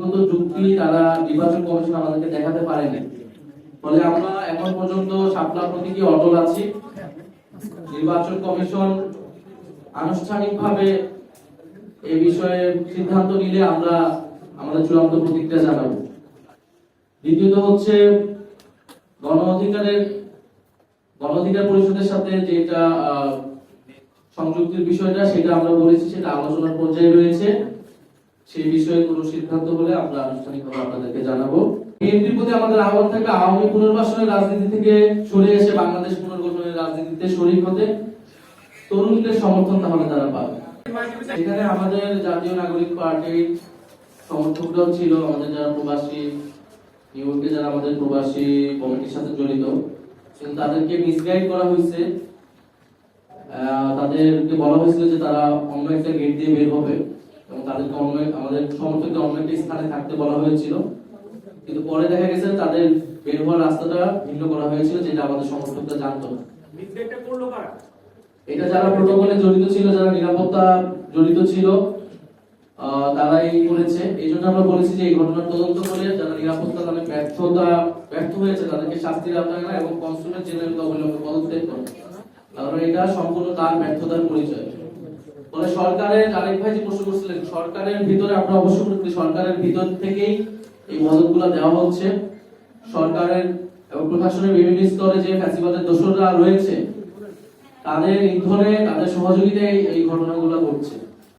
ব্যক্তিগত যুক্তি তারা নির্বাচন কমিশন আমাদেরকে দেখাতে পারেনি। ফলে আমরা এখন পর্যন্ত শাপলা প্রতীকী অটল আছি। নির্বাচন কমিশন আনুষ্ঠানিকভাবে এই বিষয়ে সিদ্ধান্ত নিলে আমরা আমাদের চূড়ান্ত প্রতিক্রিয়া জানাব। দ্বিতীয়ত হচ্ছে গণ অধিকারের গণ অধিকার পরিষদের সাথে যেটা সংযুক্তির বিষয়টা, সেটা আমরা বলেছি, সেটা আলোচনার পর্যায়ে রয়েছে। সেই বিষয়ে কোনো সিদ্ধান্ত হলে আমরা আনুষ্ঠানিকভাবে আপনাদেরকে জানাব। বিএনপির প্রতি আমাদের আহ্বান থাকবে আওয়ামী পুনর্বাসনের রাজনীতি থেকে সরে এসে বাংলাদেশ পুনর্গঠনের রাজনীতিতে শরীক হতে। তরুণদের সমর্থন তাহলে তারা পাবে। এখানে আমাদের জাতীয় নাগরিক পার্টির সমর্থকরাও ছিল, আমাদের যারা প্রবাসী, নিউইয়র্কে যারা আমাদের প্রবাসী কমিটির সাথে জড়িত তাদেরকে মিসগাইড করা হয়েছে। তাদেরকে বলা হয়েছিল যে তারা অন্য একটা গেট দিয়ে বের হবে। এবং তাদেরকে অন্য আমাদের সমর্থকদের অন্য একটা স্থানে থাকতে বলা হয়েছিল। কিন্তু পরে দেখা গেছে তাদের বের হওয়ার রাস্তাটা ভিন্ন করা হয়েছিল যেটা আমাদের সমর্থকরা জানতো না। এটা যারা প্রোটোকলে জড়িত ছিল যারা নিরাপত্তা জড়িত ছিল তারাই করেছে। এই জন্য আমরা বলেছি যে এই ঘটনার তদন্ত করে যারা নিরাপত্তা তাদের ব্যর্থতা ব্যর্থ হয়েছে তাদেরকে শাস্তির আওতায় আনা এবং কনস্যুলেট জেনারেলকে অবলম্বনে পদত্যাগ করে। কারণ এটা সম্পূর্ণ তার ব্যর্থতার পরিচয়। ফলে সরকারের, আরেক ভাই যে প্রশ্ন করছিলেন, সরকারের ভিতরে আমরা মনে করি সরকারের ভিতর থেকেই এই মদতগুলো দেওয়া হচ্ছে। সরকারের এবং প্রশাসনের বিভিন্ন স্তরে যে ফ্যাসিবাদের দোষররা রয়েছে, তাদের ইন্ধনে, তাদের সহযোগিতায় এই ঘটনাগুলো ঘটছে।